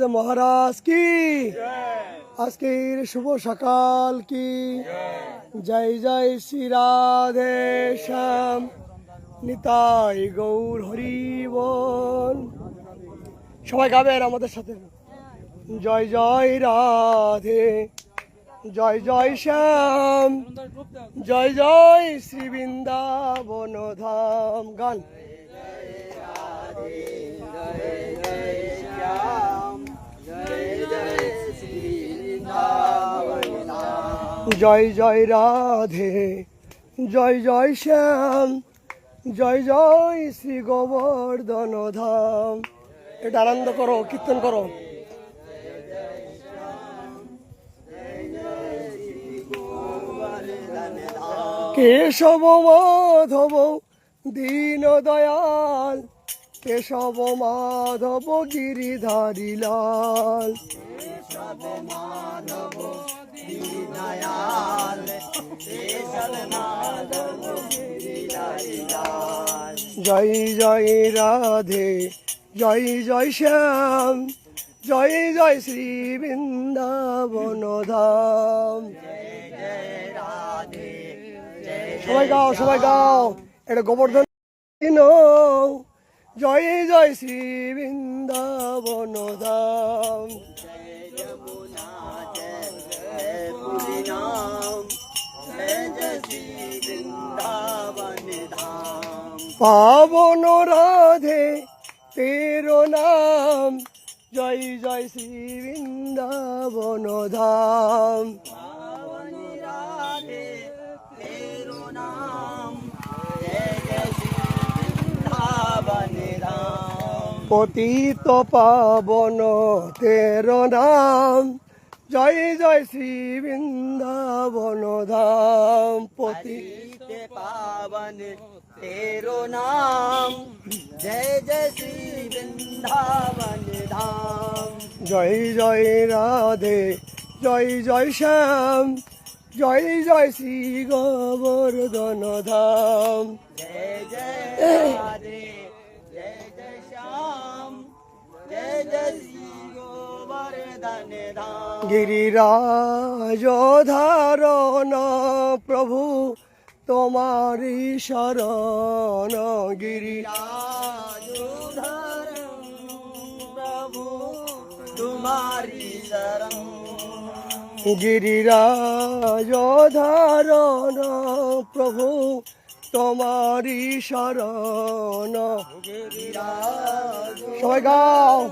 রাজ মহারাজ কি? আজকের শুভ সকাল কি? জয় জয় শ্রী রাধে শ্যাম। নিতাই গৌর হরি বল সবাই গাবেন আমাদের সাথে। জয় জয় রাধে। জয় জয় শ্যাম। জয় জয় শ্রী বৃন্দাবন ধাম গান। জয় জয় জয় রাধে, জয় জয় শ্যাম, জয় জয় শ্রী গোবর্ধন ধাম। এটা আনন্দ করো, কীর্তন করো। কেশব মাধব দীন দয়াল কেশব মাধব গিরিধারী লাল। জয় জয় রাধে জয় জয় শ্যাম জয় জয় শ্রী বৃন্দাবন ধাম। সবাই গাও সবাই গাও এটা গোবর্ধন জয় জয় শ্রী বৃন্দাবন ধাম। পাবন রাধে তেরো নাম। জয় জয় শ্রী বৃন্দাবন ধাম। পতিত পাবন তেরো নাম। জয় জয় শ্রী বৃন্দাবন ধাম। পতিত পাবন তেরো নাম। জয় জয় শ্রী বৃন্দাবন ধাম। জয় জয় রাধে জয় জয় শ্যাম। জয় জয় শ্রী গোবর্ধন ধাম। জয় জয় রাধে। গিরিরাজ ধারণ প্রভু তোমার শরণ। গিরি প্রভু তোমারি শরণ। গিরিরাজ ধারণ প্রভু তোমার শরণ। সবাই গাও।